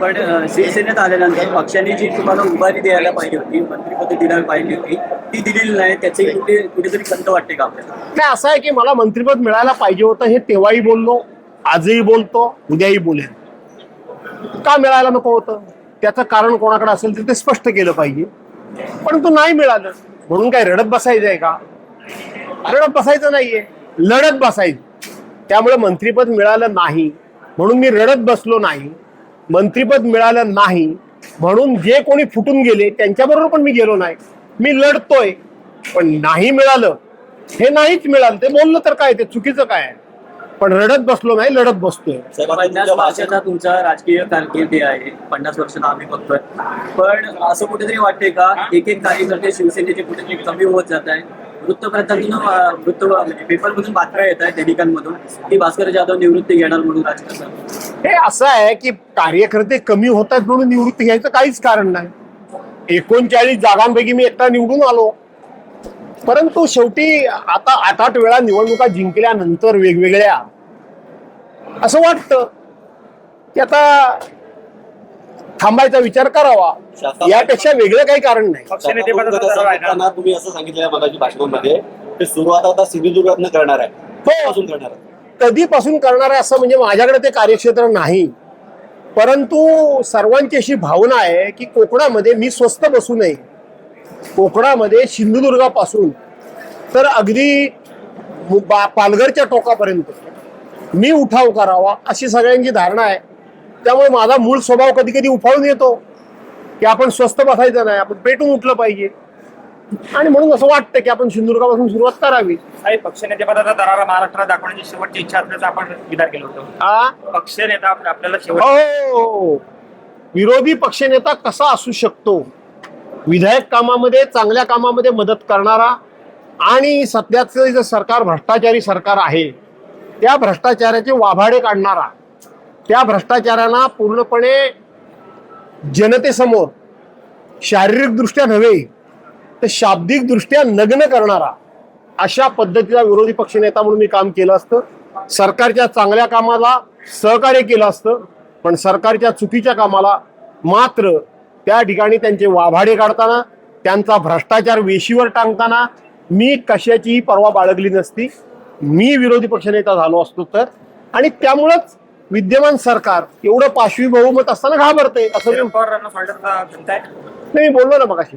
पण शिवसेनेत आल्यानंतर पक्षाने जी तुम्हाला उभारी द्यायला पाहिजे होती मंत्रिपद द्यायला पाहिजे होती ती दिलेली नाही त्याची कुठे कुठेतरी खंत वाटते का आपल्याला? नाही असं आहे की मला मंत्रिपद मिळायला पाहिजे होतं हे तेव्हाही बोललो आजही बोलतो उद्याही बोलेन. का मिळायला नको होतं? त्याचं कारण कोणाकडे असेल तर ते स्पष्ट केलं पाहिजे. परंतु नाही मिळालं. म्हणून काय रडत बसायचं आहे का? रडत बसायचं नाहीये. लढत बसायचं. त्यामुळे मंत्रिपद मिळालं नाही. म्हणून मी रडत बसलो नाही. मंत्रिपद मिळालं नाही म्हणून जे कोणी फुटून गेले त्यांच्याबरोबर पण मी गेलो नाही. मी लढतोय पण नाही मिळालं. हे नाहीच मिळालं. ते बोललं तर काय? ते चुकीचं काय? आहे? पण रडत बसलो नाही लढत बसतोय. पन्नास वर्षाचा तुमचा राजकीय कारकिर्दी आहे. पन्नास वर्षाचा आम्ही बघतोय. पण असं कुठेतरी वाटते का? एक एक कार्यकर्ते शिवसेनेचे कुठेतरी कमी होत जात आहे. वृत्तपत्रातून वृत्त म्हणजे पेपरमधून बातम्या येत आहेत दैनिकांमधून की भास्कर जाधव निवृत्ती घेणार म्हणून राजकारणात. हे असं आहे की कार्यकर्ते कमी होत आहेत म्हणून निवृत्ती घ्यायचं काहीच कारण नाही. एकोणचाळीस जागांपैकी मी एकटा निवडून आलो. परंतु शेवटी आता आठ आठ वेळा निवडणुका जिंकल्यानंतर वेगवेगळ्या असं वाटतं की आता थांबायचा विचार करावा. यापेक्षा वेगळं काही कारण नाही. तुम्ही असं सांगितलं भाषणामध्ये की सुरुवात आता सिंधुदुर्गातनं करणार आहे. कधीपासून करणार आहे? कधीपासून करणार आहे असं म्हणजे माझ्याकडे ते कार्यक्षेत्र नाही. परंतु सर्वांची अशी भावना आहे की कोकणामध्ये मी स्वस्त बसू नये. कोकणामध्ये सिंधुदुर्गापासून तर अगदी बा- पालघरच्या टोकापर्यंत मी उठाव करावा अशी सगळ्यांची धारणा आहे. त्यामुळे माझा मूळ स्वभाव कधी कधी उफाळून येतो की आपण स्वस्त बसायचं नाही आपण पेटून उठलं पाहिजे. आणि म्हणून असं वाटतं की आपण सिंधुदुर्गापासून सुरुवात करावी. साहेब पक्षनेते पदाचा दरारा महाराष्ट्रात दाखवण्याची शेवटची इच्छा असल्याचं आपण विधान केलं होतं. आ? पक्षनेता आप- आपल्याला शेवट हो विरोधी पक्षनेता कसा असू शकतो? विधायक कामामध्ये चांगल्या कामामध्ये मदत करणारा आणि सध्याचं जे सरकार भ्रष्टाचारी सरकार आहे त्या भ्रष्टाचाराचे वाभाडे काढणारा त्या भ्रष्टाचारांना पूर्णपणे जनतेसमोर शारीरिकदृष्ट्या नव्हे तर शाब्दिकदृष्ट्या नग्न करणारा अशा पद्धतीचा विरोधी पक्षनेता म्हणून मी काम केलं असतं. सरकारच्या चांगल्या कामाला सहकार्य केलं असतं. पण सरकारच्या चुकीच्या कामाला मात्र त्या ठिकाणी त्यांचे वाभाडे काढताना त्यांचा भ्रष्टाचार वेशीवर टांगताना मी कशाचीही पर्वा बाळगली नसती. मी विरोधी पक्षनेता झालो असतो तर. आणि त्यामुळंच विद्यमान सरकार एवढं पाशवी बहुमत असताना घाबरते असं मी बोललो ना मगाशी.